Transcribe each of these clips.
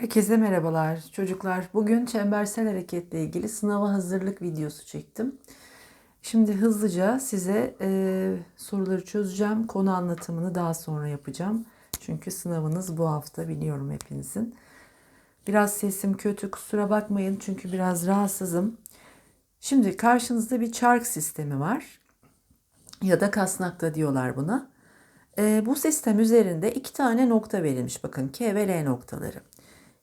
Herkese merhabalar çocuklar. Bugün çembersel hareketle ilgili sınava hazırlık videosu çektim. Şimdi hızlıca size e, soruları çözeceğim. Konu anlatımını daha sonra yapacağım. Çünkü sınavınız bu hafta biliyorum hepinizin. Biraz sesim kötü kusura bakmayın çünkü biraz rahatsızım. Şimdi karşınızda bir çark sistemi var. Ya da kasnakta diyorlar buna. E, bu sistem üzerinde iki tane nokta verilmiş. Bakın K ve L noktaları.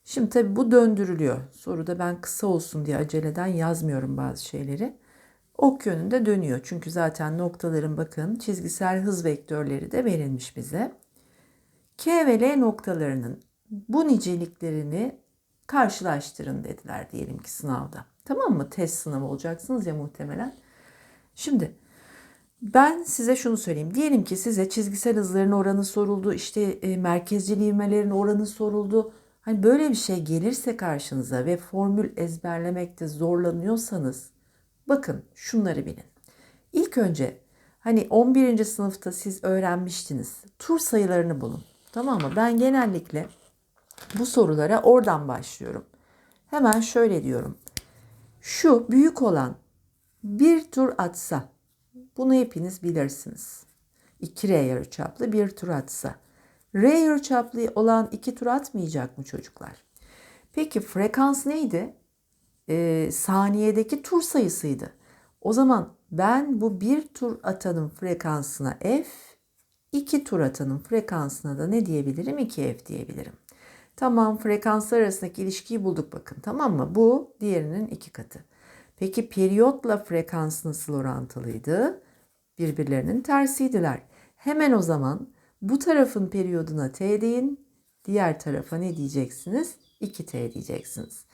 Şimdi tabii bu döndürülüyor. Soruda ben kısa olsun diye aceleden yazmıyorum bazı şeyleri. Ok yönünde dönüyor. Çünkü zaten noktaların bakın çizgisel hız vektörleri de verilmiş bize. K ve L noktalarının bu niceliklerini karşılaştırın dediler diyelim ki sınavda. Tamam mı? Test sınavı olacaksınız ya muhtemelen. Şimdi ben size şunu söyleyeyim. Diyelim ki size çizgisel hızların oranı soruldu, işte e, merkezcil ivmelerin oranı soruldu. Hani böyle bir şey gelirse karşınıza ve formül ezberlemekte zorlanıyorsanız bakın şunları bilin. İlk önce hani 11. sınıfta siz öğrenmiştiniz. Tur sayılarını bulun. Tamam mı? Ben genellikle bu sorulara oradan başlıyorum. Hemen şöyle diyorum. Şu büyük olan bir tur atsa bunu hepiniz bilirsiniz. 2R yarıçaplı bir tur atsa. R yarıçaplı olan iki tur atmayacak mı çocuklar? Peki frekans neydi? Ee, saniyedeki tur sayısıydı. O zaman ben bu bir tur atanın frekansına F, iki tur atanın frekansına da ne diyebilirim? 2F diyebilirim. Tamam frekanslar arasındaki ilişkiyi bulduk bakın tamam mı? Bu diğerinin iki katı. Peki periyotla frekans nasıl orantılıydı? Birbirlerinin tersiydiler. Hemen o zaman bu tarafın periyoduna t deyin. Diğer tarafa ne diyeceksiniz? 2t diyeceksiniz.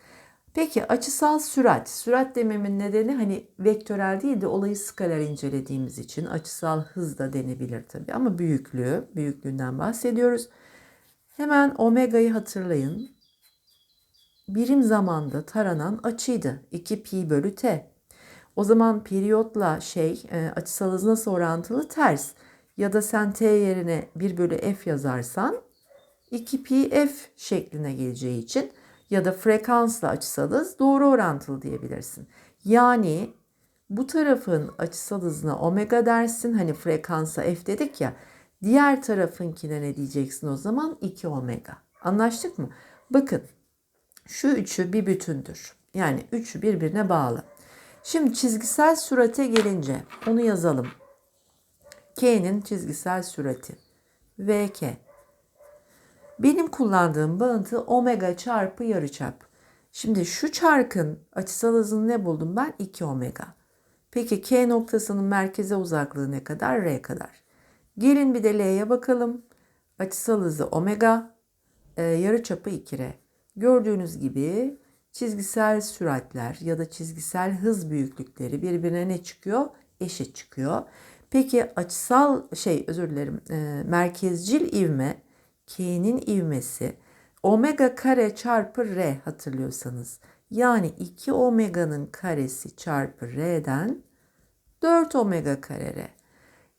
Peki açısal sürat. Sürat dememin nedeni hani vektörel değil de olayı skaler incelediğimiz için açısal hız da denebilir tabii ama büyüklüğü, büyüklüğünden bahsediyoruz. Hemen omega'yı hatırlayın. Birim zamanda taranan açıydı. 2 pi bölü t. O zaman periyotla şey e, açısal hız nasıl orantılı? Ters ya da sen t yerine 1 bölü f yazarsan 2 pi f şekline geleceği için ya da frekansla açısal hız doğru orantılı diyebilirsin. Yani bu tarafın açısal hızına omega dersin. Hani frekansa f dedik ya. Diğer tarafınkine ne diyeceksin o zaman? 2 omega. Anlaştık mı? Bakın şu üçü bir bütündür. Yani üçü birbirine bağlı. Şimdi çizgisel sürate gelince onu yazalım. K'nin çizgisel sürati. VK. Benim kullandığım bağıntı omega çarpı yarıçap. Şimdi şu çarkın açısal hızını ne buldum ben? 2 omega. Peki K noktasının merkeze uzaklığı ne kadar? R kadar. Gelin bir de L'ye bakalım. Açısal hızı omega, e, yarıçapı 2R. Gördüğünüz gibi çizgisel süratler ya da çizgisel hız büyüklükleri birbirine ne çıkıyor? Eşit çıkıyor. Peki açısal şey özür dilerim e, merkezcil ivme K'nin ivmesi omega kare çarpı R hatırlıyorsanız. Yani 2 omega'nın karesi çarpı R'den 4 omega kare R.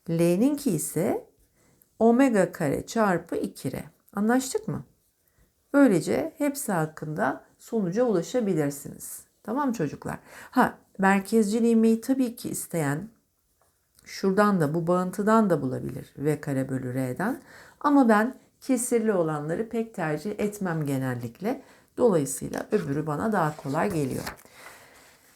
L'ninki ise omega kare çarpı 2R. Anlaştık mı? Böylece hepsi hakkında sonuca ulaşabilirsiniz. Tamam çocuklar? Ha merkezcil ivmeyi tabii ki isteyen şuradan da bu bağıntıdan da bulabilir v kare bölü r'den. Ama ben kesirli olanları pek tercih etmem genellikle. Dolayısıyla öbürü bana daha kolay geliyor.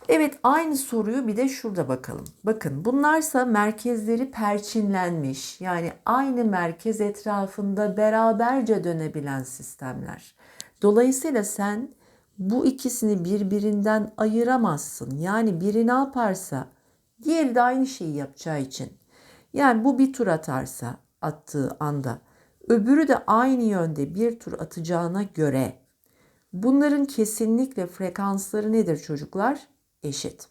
Evet aynı soruyu bir de şurada bakalım. Bakın bunlarsa merkezleri perçinlenmiş yani aynı merkez etrafında beraberce dönebilen sistemler. Dolayısıyla sen bu ikisini birbirinden ayıramazsın. Yani biri ne yaparsa Diğeri de aynı şeyi yapacağı için. Yani bu bir tur atarsa attığı anda öbürü de aynı yönde bir tur atacağına göre bunların kesinlikle frekansları nedir çocuklar? Eşit.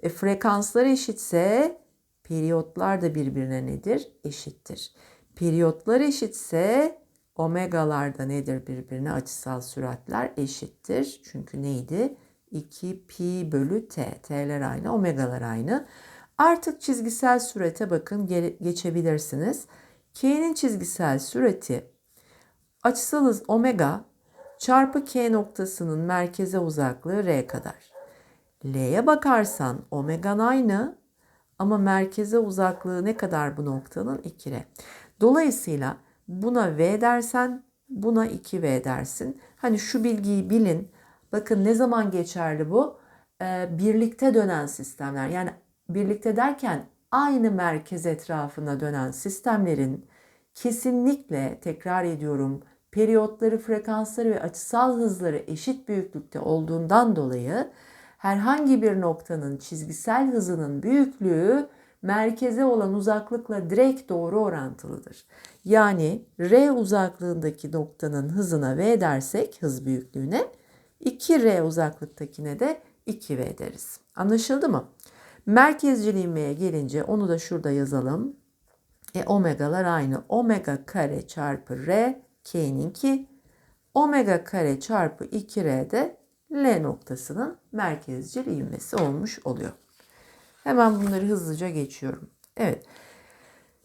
E, frekanslar eşitse periyotlar da birbirine nedir? Eşittir. Periyotlar eşitse omegalar da nedir birbirine? Açısal süratler eşittir. Çünkü neydi? 2 pi bölü t. T'ler aynı, omegalar aynı. Artık çizgisel sürete bakın geçebilirsiniz. K'nin çizgisel süreti açısal omega çarpı K noktasının merkeze uzaklığı R kadar. L'ye bakarsan omegan aynı ama merkeze uzaklığı ne kadar bu noktanın? 2R. Dolayısıyla buna V dersen buna 2V dersin. Hani şu bilgiyi bilin. Bakın ne zaman geçerli bu? Ee, birlikte dönen sistemler. Yani birlikte derken aynı merkez etrafında dönen sistemlerin kesinlikle tekrar ediyorum periyotları, frekansları ve açısal hızları eşit büyüklükte olduğundan dolayı herhangi bir noktanın çizgisel hızının büyüklüğü merkeze olan uzaklıkla direkt doğru orantılıdır. Yani R uzaklığındaki noktanın hızına V dersek hız büyüklüğüne 2R uzaklıktakine de 2V deriz. Anlaşıldı mı? Merkezcil ivmeye gelince onu da şurada yazalım. E omegalar aynı. Omega kare çarpı R K'ninki omega kare çarpı 2R de L noktasının merkezcil ivmesi olmuş oluyor. Hemen bunları hızlıca geçiyorum. Evet.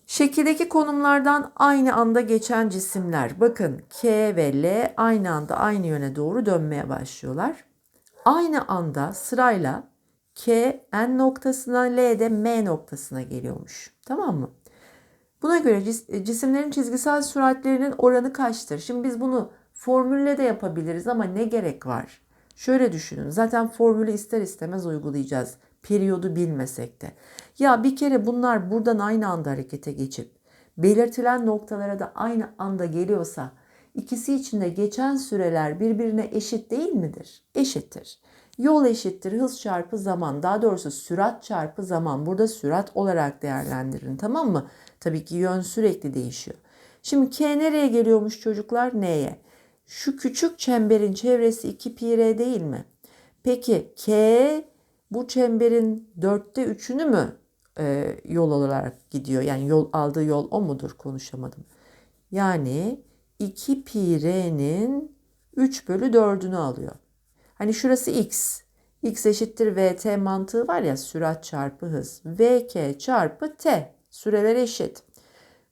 Şekildeki konumlardan aynı anda geçen cisimler. Bakın K ve L aynı anda aynı yöne doğru dönmeye başlıyorlar. Aynı anda sırayla K N noktasına L de M noktasına geliyormuş. Tamam mı? Buna göre cisimlerin çizgisel süratlerinin oranı kaçtır? Şimdi biz bunu formülle de yapabiliriz ama ne gerek var? Şöyle düşünün. Zaten formülü ister istemez uygulayacağız. Periyodu bilmesek de. Ya bir kere bunlar buradan aynı anda harekete geçip belirtilen noktalara da aynı anda geliyorsa ikisi için de geçen süreler birbirine eşit değil midir? Eşittir. Yol eşittir hız çarpı zaman. Daha doğrusu sürat çarpı zaman. Burada sürat olarak değerlendirin tamam mı? Tabii ki yön sürekli değişiyor. Şimdi K nereye geliyormuş çocuklar? N'ye. Şu küçük çemberin çevresi 2 pi r değil mi? Peki K bu çemberin dörtte üçünü mü e, yol olarak gidiyor? Yani yol aldığı yol o mudur? Konuşamadım. Yani 2 pi r'nin 3 bölü 4'ünü alıyor. Hani şurası x. x eşittir vt mantığı var ya sürat çarpı hız. vk çarpı t. Süreler eşit.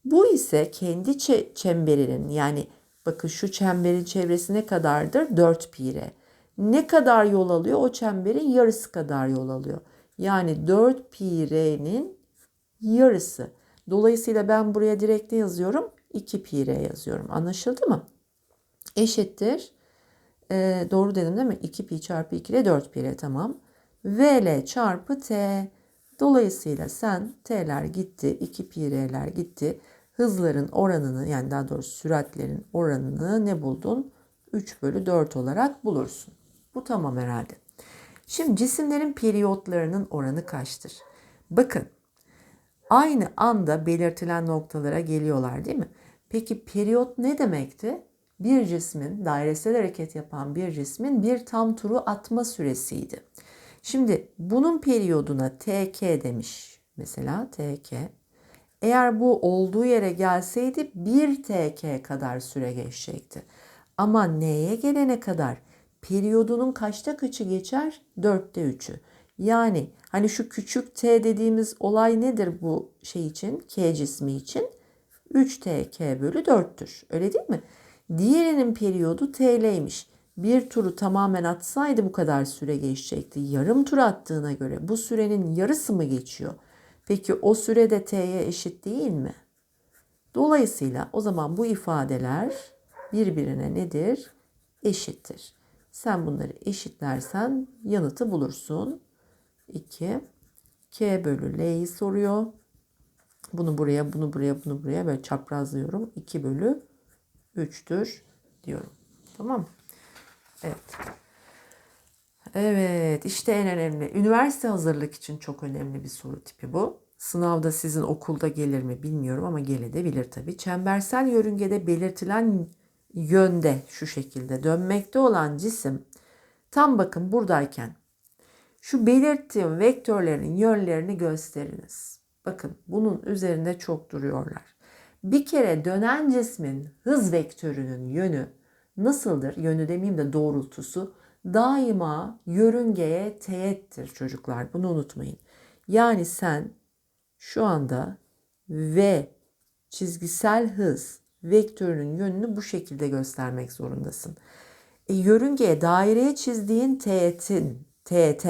Bu ise kendi çemberinin yani bakın şu çemberin çevresi ne kadardır? 4 pi r. Ne kadar yol alıyor? O çemberin yarısı kadar yol alıyor. Yani 4 pi r'nin yarısı. Dolayısıyla ben buraya direkt ne yazıyorum? 2 pi r yazıyorum. Anlaşıldı mı? Eşittir. E, doğru dedim değil mi? 2 pi çarpı 2 ile 4 pi r tamam. VL çarpı t. Dolayısıyla sen t'ler gitti, 2 pi r'ler gitti. Hızların oranını yani daha doğrusu süratlerin oranını ne buldun? 3 bölü 4 olarak bulursun. Bu tamam herhalde. Şimdi cisimlerin periyotlarının oranı kaçtır? Bakın aynı anda belirtilen noktalara geliyorlar değil mi? Peki periyot ne demekti? Bir cismin dairesel hareket yapan bir cismin bir tam turu atma süresiydi. Şimdi bunun periyoduna TK demiş. Mesela TK. Eğer bu olduğu yere gelseydi 1 TK kadar süre geçecekti. Ama neye gelene kadar? Periyodunun kaçta kaçı geçer? 4'te 3'ü. Yani hani şu küçük t dediğimiz olay nedir bu şey için? K cismi için? 3 TK bölü 4'tür. Öyle değil mi? Diğerinin periyodu TL'ymiş bir turu tamamen atsaydı bu kadar süre geçecekti. Yarım tur attığına göre bu sürenin yarısı mı geçiyor? Peki o süre de t'ye eşit değil mi? Dolayısıyla o zaman bu ifadeler birbirine nedir? Eşittir. Sen bunları eşitlersen yanıtı bulursun. 2 k bölü l'yi soruyor. Bunu buraya, bunu buraya, bunu buraya böyle çaprazlıyorum. 2 bölü 3'tür diyorum. Tamam? Evet. Evet işte en önemli. Üniversite hazırlık için çok önemli bir soru tipi bu. Sınavda sizin okulda gelir mi bilmiyorum ama gelebilir tabii. Çembersel yörüngede belirtilen yönde şu şekilde dönmekte olan cisim tam bakın buradayken şu belirttiğim vektörlerin yönlerini gösteriniz. Bakın bunun üzerinde çok duruyorlar. Bir kere dönen cismin hız vektörünün yönü nasıldır? Yönü demeyeyim de doğrultusu daima yörüngeye teğettir çocuklar. Bunu unutmayın. Yani sen şu anda v çizgisel hız vektörünün yönünü bu şekilde göstermek zorundasın. E, yörüngeye daireye çizdiğin teğetin, TET,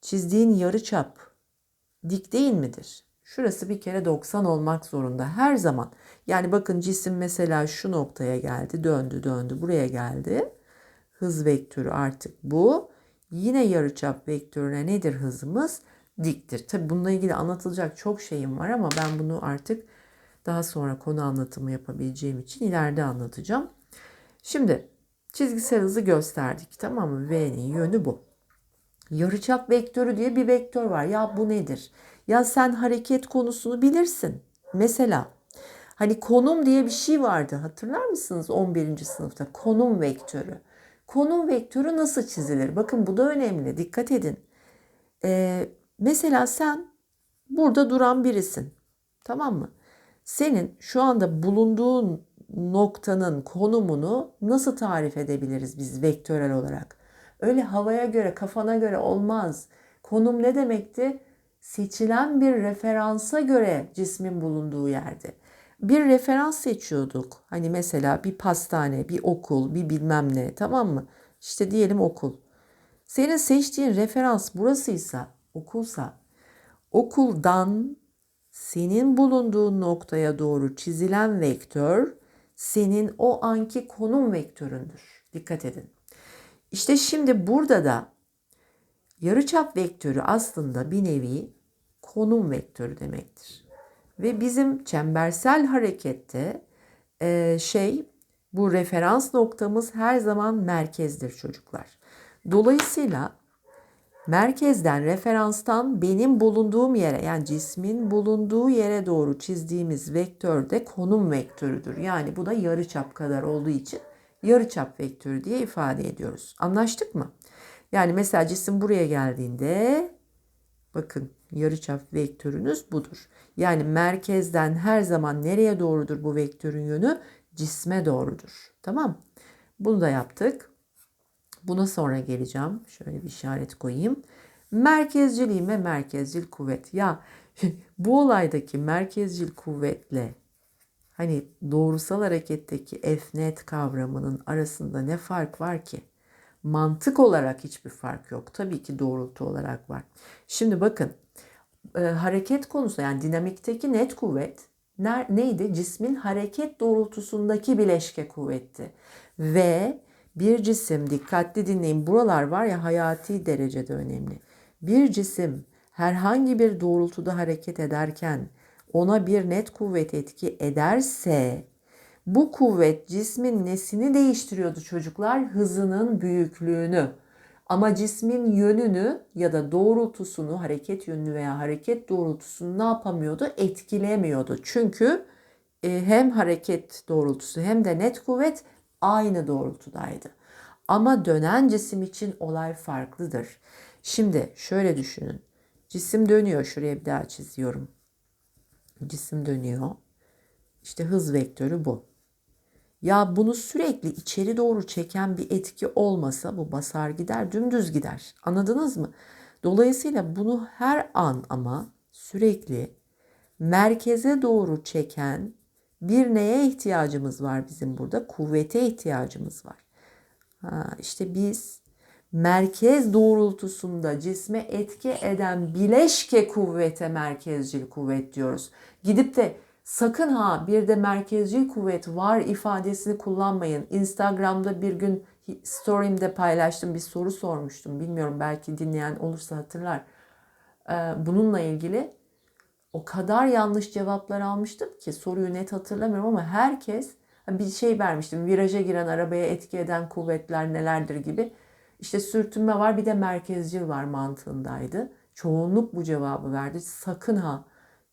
çizdiğin yarıçap dik değil midir? Şurası bir kere 90 olmak zorunda her zaman. Yani bakın cisim mesela şu noktaya geldi, döndü, döndü, buraya geldi. Hız vektörü artık bu. Yine yarıçap vektörüne nedir hızımız? Diktir. Tabi bununla ilgili anlatılacak çok şeyim var ama ben bunu artık daha sonra konu anlatımı yapabileceğim için ileride anlatacağım. Şimdi çizgisel hızı gösterdik tamam mı? V'nin yönü bu. Yarıçap vektörü diye bir vektör var. Ya bu nedir? Ya sen hareket konusunu bilirsin. Mesela hani konum diye bir şey vardı. Hatırlar mısınız 11. sınıfta? Konum vektörü. Konum vektörü nasıl çizilir? Bakın bu da önemli. Dikkat edin. Ee, mesela sen burada duran birisin. Tamam mı? Senin şu anda bulunduğun noktanın konumunu nasıl tarif edebiliriz biz vektörel olarak? Öyle havaya göre, kafana göre olmaz. Konum ne demekti? Seçilen bir referansa göre cismin bulunduğu yerde. Bir referans seçiyorduk. Hani mesela bir pastane, bir okul, bir bilmem ne tamam mı? İşte diyelim okul. Senin seçtiğin referans burasıysa, okulsa, okuldan senin bulunduğun noktaya doğru çizilen vektör senin o anki konum vektöründür. Dikkat edin. İşte şimdi burada da yarıçap vektörü aslında bir nevi konum vektörü demektir. Ve bizim çembersel harekette e, şey bu referans noktamız her zaman merkezdir çocuklar. Dolayısıyla merkezden, referanstan benim bulunduğum yere yani cismin bulunduğu yere doğru çizdiğimiz vektör de konum vektörüdür. Yani bu da yarıçap kadar olduğu için yarıçap vektörü diye ifade ediyoruz. Anlaştık mı? Yani mesela cisim buraya geldiğinde bakın yarıçap vektörünüz budur. Yani merkezden her zaman nereye doğrudur bu vektörün yönü? Cisme doğrudur. Tamam. Bunu da yaptık. Buna sonra geleceğim. Şöyle bir işaret koyayım. Merkezciliğim ve merkezcil kuvvet. Ya bu olaydaki merkezcil kuvvetle hani doğrusal hareketteki F net kavramının arasında ne fark var ki? Mantık olarak hiçbir fark yok. Tabii ki doğrultu olarak var. Şimdi bakın e, hareket konusu yani dinamikteki net kuvvet ner, neydi? Cismin hareket doğrultusundaki bileşke kuvvetti. Ve bir cisim dikkatli dinleyin buralar var ya hayati derecede önemli. Bir cisim herhangi bir doğrultuda hareket ederken ona bir net kuvvet etki ederse bu kuvvet cismin nesini değiştiriyordu çocuklar? Hızının büyüklüğünü. Ama cismin yönünü ya da doğrultusunu, hareket yönünü veya hareket doğrultusunu ne yapamıyordu? Etkilemiyordu. Çünkü e, hem hareket doğrultusu hem de net kuvvet aynı doğrultudaydı. Ama dönen cisim için olay farklıdır. Şimdi şöyle düşünün. Cisim dönüyor. Şuraya bir daha çiziyorum. Cisim dönüyor. İşte hız vektörü bu. Ya bunu sürekli içeri doğru çeken bir etki olmasa bu basar gider, dümdüz gider. Anladınız mı? Dolayısıyla bunu her an ama sürekli merkeze doğru çeken bir neye ihtiyacımız var bizim burada? Kuvvete ihtiyacımız var. Ha, işte biz merkez doğrultusunda cisme etki eden bileşke kuvvete merkezcil kuvvet diyoruz. Gidip de sakın ha bir de merkezcil kuvvet var ifadesini kullanmayın. Instagram'da bir gün story'imde paylaştım bir soru sormuştum. Bilmiyorum belki dinleyen olursa hatırlar. Ee, bununla ilgili o kadar yanlış cevaplar almıştım ki soruyu net hatırlamıyorum ama herkes bir şey vermiştim. Viraja giren arabaya etki eden kuvvetler nelerdir gibi. İşte sürtünme var bir de merkezcil var mantığındaydı. Çoğunluk bu cevabı verdi. Sakın ha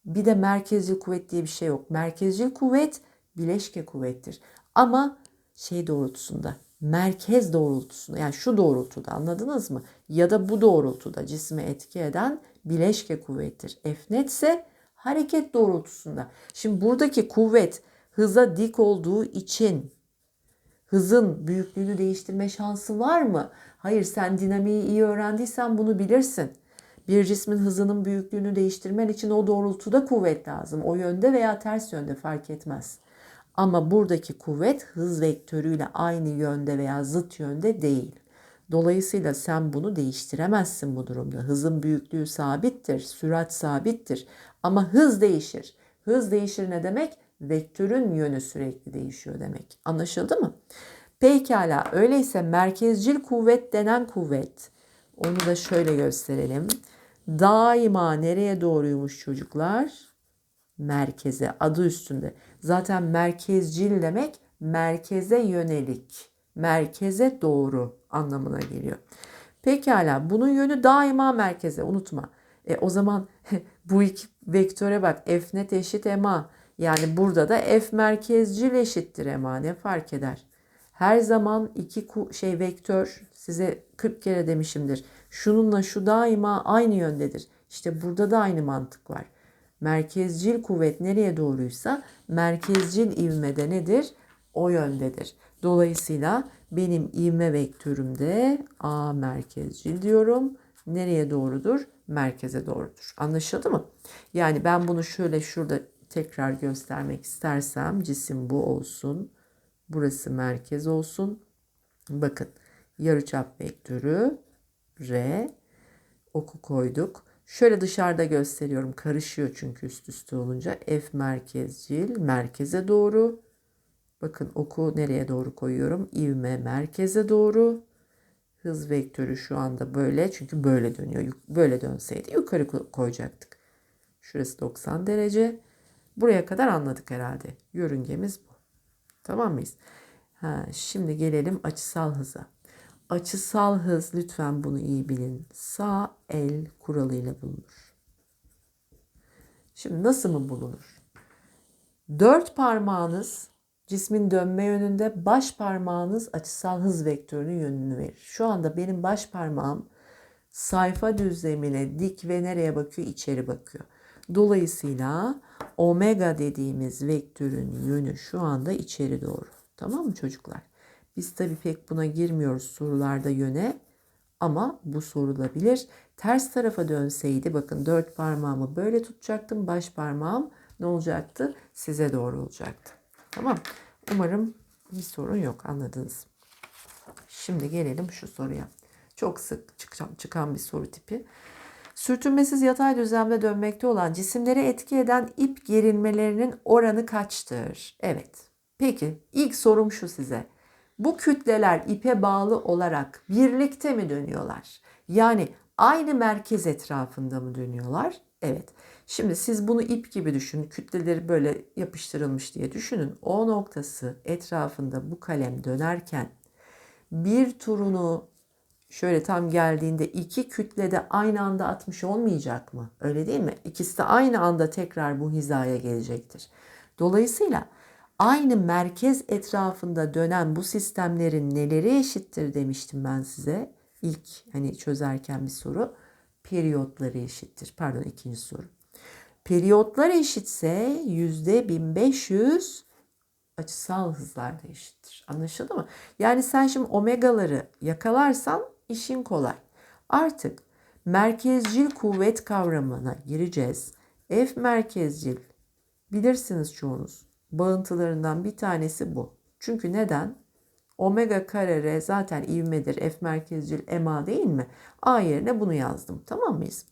bir de merkezcil kuvvet diye bir şey yok. Merkezcil kuvvet bileşke kuvvettir. Ama şey doğrultusunda, merkez doğrultusunda yani şu doğrultuda anladınız mı? Ya da bu doğrultuda cisme etki eden bileşke kuvvettir. F net ise hareket doğrultusunda. Şimdi buradaki kuvvet hıza dik olduğu için hızın büyüklüğünü değiştirme şansı var mı? Hayır sen dinamiği iyi öğrendiysen bunu bilirsin. Bir cismin hızının büyüklüğünü değiştirmen için o doğrultuda kuvvet lazım. O yönde veya ters yönde fark etmez. Ama buradaki kuvvet hız vektörüyle aynı yönde veya zıt yönde değil. Dolayısıyla sen bunu değiştiremezsin bu durumda. Hızın büyüklüğü sabittir, sürat sabittir ama hız değişir. Hız değişir ne demek? Vektörün yönü sürekli değişiyor demek. Anlaşıldı mı? Pekala öyleyse merkezcil kuvvet denen kuvvet. Onu da şöyle gösterelim. Daima nereye doğruymuş çocuklar? Merkeze adı üstünde. Zaten merkezcil demek merkeze yönelik, merkeze doğru anlamına geliyor. Pekala bunun yönü daima merkeze unutma. E, o zaman bu iki vektöre bak f net eşit ma. Yani burada da f merkezcil eşittir ma ne fark eder? Her zaman iki şey vektör size 40 kere demişimdir. Şununla şu daima aynı yöndedir. İşte burada da aynı mantık var. Merkezcil kuvvet nereye doğruysa merkezcil ivme de nedir? O yöndedir. Dolayısıyla benim ivme vektörümde A merkezcil diyorum. Nereye doğrudur? Merkeze doğrudur. Anlaşıldı mı? Yani ben bunu şöyle şurada tekrar göstermek istersem cisim bu olsun. Burası merkez olsun. Bakın yarıçap vektörü R oku koyduk. Şöyle dışarıda gösteriyorum. Karışıyor çünkü üst üste olunca. F merkezcil merkeze doğru. Bakın oku nereye doğru koyuyorum? İvme merkeze doğru. Hız vektörü şu anda böyle. Çünkü böyle dönüyor. Böyle dönseydi yukarı koyacaktık. Şurası 90 derece. Buraya kadar anladık herhalde. Yörüngemiz bu. Tamam mıyız? Ha, şimdi gelelim açısal hıza. Açısal hız lütfen bunu iyi bilin. Sağ el kuralıyla bulunur. Şimdi nasıl mı bulunur? Dört parmağınız cismin dönme yönünde, baş parmağınız açısal hız vektörünün yönünü verir. Şu anda benim baş parmağım sayfa düzlemine dik ve nereye bakıyor? İçeri bakıyor. Dolayısıyla omega dediğimiz vektörün yönü şu anda içeri doğru. Tamam mı çocuklar? Biz tabii pek buna girmiyoruz sorularda yöne ama bu sorulabilir. Ters tarafa dönseydi bakın dört parmağımı böyle tutacaktım. Baş parmağım ne olacaktı? Size doğru olacaktı. Tamam. Umarım bir sorun yok anladınız. Şimdi gelelim şu soruya. Çok sık çıkan bir soru tipi. Sürtünmesiz yatay düzlemde dönmekte olan cisimleri etki eden ip gerilmelerinin oranı kaçtır? Evet. Peki ilk sorum şu size. Bu kütleler ipe bağlı olarak birlikte mi dönüyorlar? Yani aynı merkez etrafında mı dönüyorlar? Evet. Şimdi siz bunu ip gibi düşünün. Kütleleri böyle yapıştırılmış diye düşünün. O noktası etrafında bu kalem dönerken bir turunu şöyle tam geldiğinde iki kütle de aynı anda atmış olmayacak mı? Öyle değil mi? İkisi de aynı anda tekrar bu hizaya gelecektir. Dolayısıyla aynı merkez etrafında dönen bu sistemlerin neleri eşittir demiştim ben size. İlk hani çözerken bir soru. Periyotları eşittir. Pardon ikinci soru. Periyotlar eşitse yüzde 1500 açısal hızlar da eşittir. Anlaşıldı mı? Yani sen şimdi omegaları yakalarsan işin kolay. Artık merkezcil kuvvet kavramına gireceğiz. F merkezcil bilirsiniz çoğunuz. Bağıntılarından bir tanesi bu. Çünkü neden? Omega kare R zaten ivmedir. F merkezcil MA değil mi? A yerine bunu yazdım. Tamam mıyız?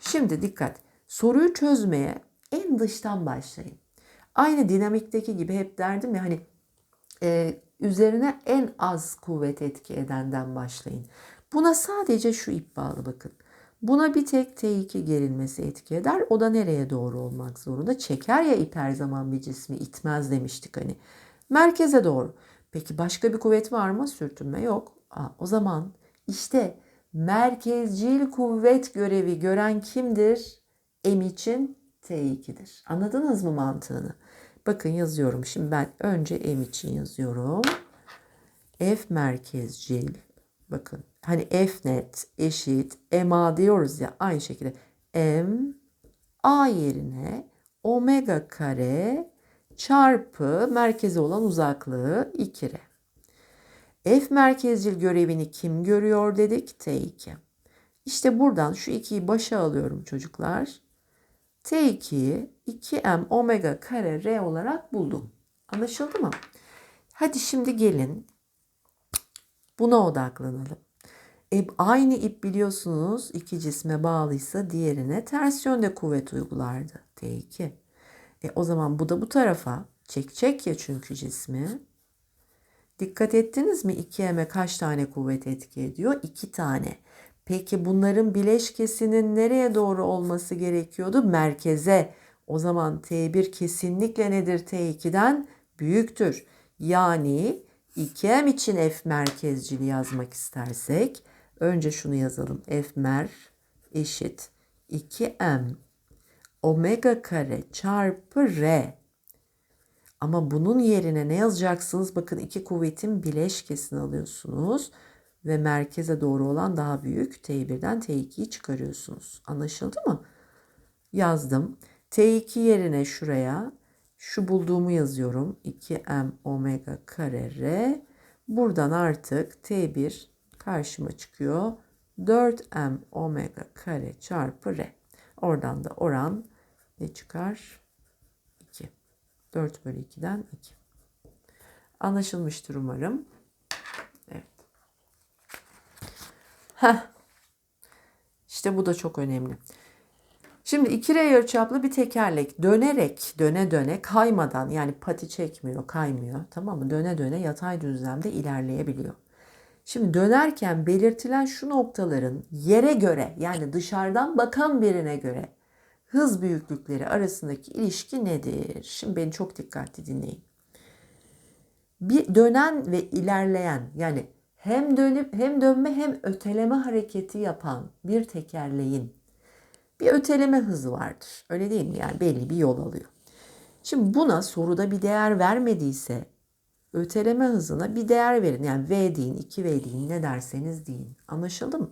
Şimdi dikkat. Soruyu çözmeye en dıştan başlayın. Aynı dinamikteki gibi hep derdim ya hani e, üzerine en az kuvvet etki edenden başlayın. Buna sadece şu ip bağlı bakın. Buna bir tek T2 gerilmesi etki eder. O da nereye doğru olmak zorunda? Çeker ya ip her zaman bir cismi itmez demiştik hani. Merkeze doğru. Peki başka bir kuvvet var mı? Sürtünme yok. Aa, o zaman işte merkezcil kuvvet görevi gören kimdir? M için T2'dir. Anladınız mı mantığını? Bakın yazıyorum. Şimdi ben önce M için yazıyorum. F merkezcil. Bakın hani F net eşit MA diyoruz ya aynı şekilde M A yerine omega kare çarpı merkeze olan uzaklığı 2R. F merkezcil görevini kim görüyor dedik? T2. İşte buradan şu 2'yi başa alıyorum çocuklar. T2'yi 2M omega kare R olarak buldum. Anlaşıldı mı? Hadi şimdi gelin buna odaklanalım. E, aynı ip biliyorsunuz iki cisme bağlıysa diğerine ters yönde kuvvet uygulardı. T2. E, o zaman bu da bu tarafa çekecek ya çünkü cismi. Dikkat ettiniz mi 2M'e kaç tane kuvvet etki ediyor? 2 tane. Peki bunların bileşkesinin nereye doğru olması gerekiyordu? Merkeze. O zaman T1 kesinlikle nedir T2'den? Büyüktür. Yani 2M için F merkezcili yazmak istersek önce şunu yazalım. F mer eşit 2M omega kare çarpı R. Ama bunun yerine ne yazacaksınız? Bakın iki kuvvetin bileşkesini alıyorsunuz ve merkeze doğru olan daha büyük T1'den T2'yi çıkarıyorsunuz. Anlaşıldı mı? Yazdım. T2 yerine şuraya şu bulduğumu yazıyorum. 2m omega kare r. Buradan artık T1 karşıma çıkıyor. 4m omega kare çarpı r. Oradan da oran ne çıkar? 2. 4 bölü 2'den 2. Anlaşılmıştır umarım. Evet. Heh. İşte bu da çok önemli. Şimdi 2R yarıçaplı bir tekerlek dönerek döne döne kaymadan yani pati çekmiyor kaymıyor tamam mı? Döne döne yatay düzlemde ilerleyebiliyor. Şimdi dönerken belirtilen şu noktaların yere göre yani dışarıdan bakan birine göre hız büyüklükleri arasındaki ilişki nedir? Şimdi beni çok dikkatli dinleyin. Bir dönen ve ilerleyen yani hem dönüp hem dönme hem öteleme hareketi yapan bir tekerleğin bir öteleme hızı vardır. Öyle değil mi? Yani belli bir yol alıyor. Şimdi buna soruda bir değer vermediyse öteleme hızına bir değer verin. Yani V deyin, 2V deyin, ne derseniz deyin. Anlaşıldı mı?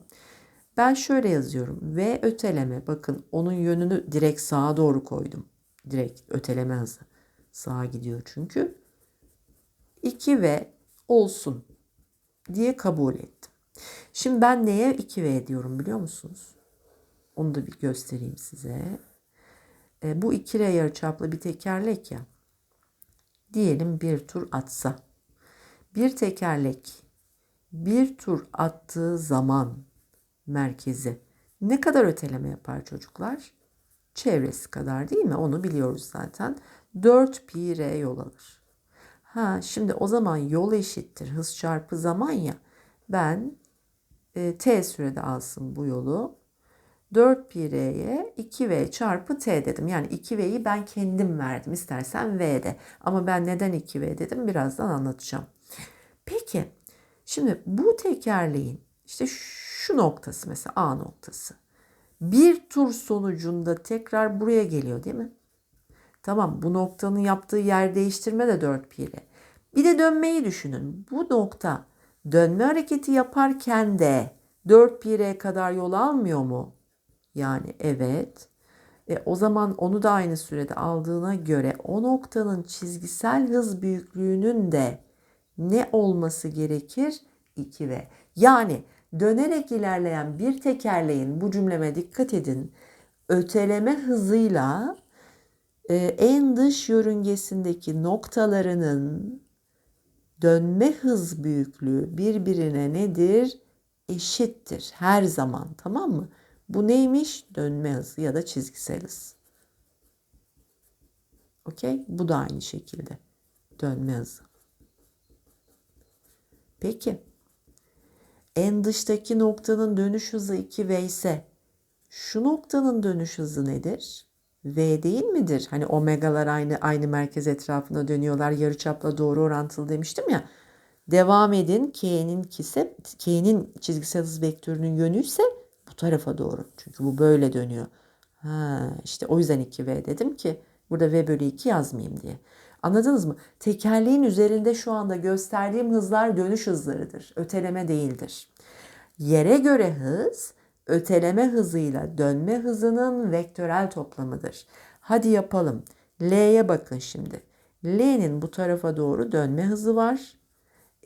Ben şöyle yazıyorum. V öteleme bakın onun yönünü direkt sağa doğru koydum. Direkt öteleme hızı. Sağa gidiyor çünkü. 2V olsun diye kabul ettim. Şimdi ben neye 2V diyorum biliyor musunuz? Onu da bir göstereyim size. E, bu 2R yarıçaplı bir tekerlek ya. Diyelim bir tur atsa. Bir tekerlek bir tur attığı zaman merkezi ne kadar öteleme yapar çocuklar? Çevresi kadar değil mi? Onu biliyoruz zaten. 4 pi r yol alır. Ha şimdi o zaman yol eşittir hız çarpı zaman ya. Ben e, t sürede alsın bu yolu. 4 pi r'ye 2v çarpı t dedim. Yani 2v'yi ben kendim verdim. İstersen v de. Ama ben neden 2v dedim birazdan anlatacağım. Peki şimdi bu tekerleğin işte şu noktası mesela A noktası. Bir tur sonucunda tekrar buraya geliyor değil mi? Tamam bu noktanın yaptığı yer değiştirme de 4 pi r. Bir de dönmeyi düşünün. Bu nokta dönme hareketi yaparken de 4 pi r kadar yol almıyor mu? Yani evet. E, o zaman onu da aynı sürede aldığına göre o noktanın çizgisel hız büyüklüğünün de ne olması gerekir? 2V. Yani dönerek ilerleyen bir tekerleğin bu cümleme dikkat edin. Öteleme hızıyla e, en dış yörüngesindeki noktalarının dönme hız büyüklüğü birbirine nedir? Eşittir her zaman tamam mı? Bu neymiş? Dönme hızı ya da çizgisel hız. Okey? Bu da aynı şekilde. Dönme hızı. Peki. En dıştaki noktanın dönüş hızı 2V ise şu noktanın dönüş hızı nedir? V değil midir? Hani omegalar aynı aynı merkez etrafında dönüyorlar. Yarıçapla doğru orantılı demiştim ya. Devam edin. K'nin kise K'nin çizgisel hız vektörünün yönü ise bu tarafa doğru. Çünkü bu böyle dönüyor. Ha, işte o yüzden 2V dedim ki burada V bölü 2 yazmayayım diye. Anladınız mı? Tekerleğin üzerinde şu anda gösterdiğim hızlar dönüş hızlarıdır. Öteleme değildir. Yere göre hız öteleme hızıyla dönme hızının vektörel toplamıdır. Hadi yapalım. L'ye bakın şimdi. L'nin bu tarafa doğru dönme hızı var.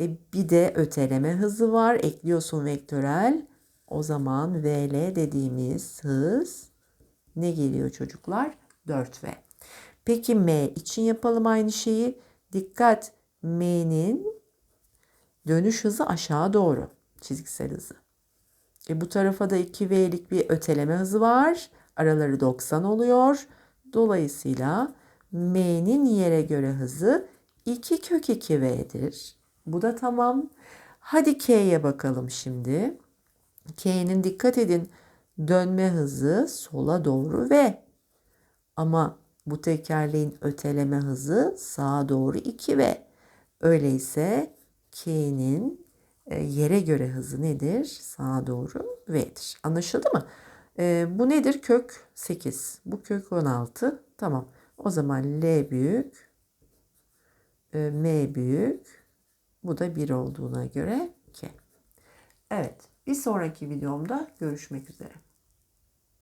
E bir de öteleme hızı var. Ekliyorsun vektörel. O zaman VL dediğimiz hız ne geliyor çocuklar? 4V. Peki M için yapalım aynı şeyi. Dikkat M'nin dönüş hızı aşağı doğru. Çizgisel hızı. E bu tarafa da 2V'lik bir öteleme hızı var. Araları 90 oluyor. Dolayısıyla M'nin yere göre hızı 2 kök 2V'dir. Bu da tamam. Hadi K'ye bakalım şimdi. K'nin dikkat edin dönme hızı sola doğru V. Ama bu tekerleğin öteleme hızı sağa doğru 2V. Öyleyse K'nin e, yere göre hızı nedir? Sağa doğru V'dir. Anlaşıldı mı? E, bu nedir? Kök 8. Bu kök 16. Tamam. O zaman L büyük, e, M büyük. Bu da 1 olduğuna göre K. Evet. Bir sonraki videomda görüşmek üzere.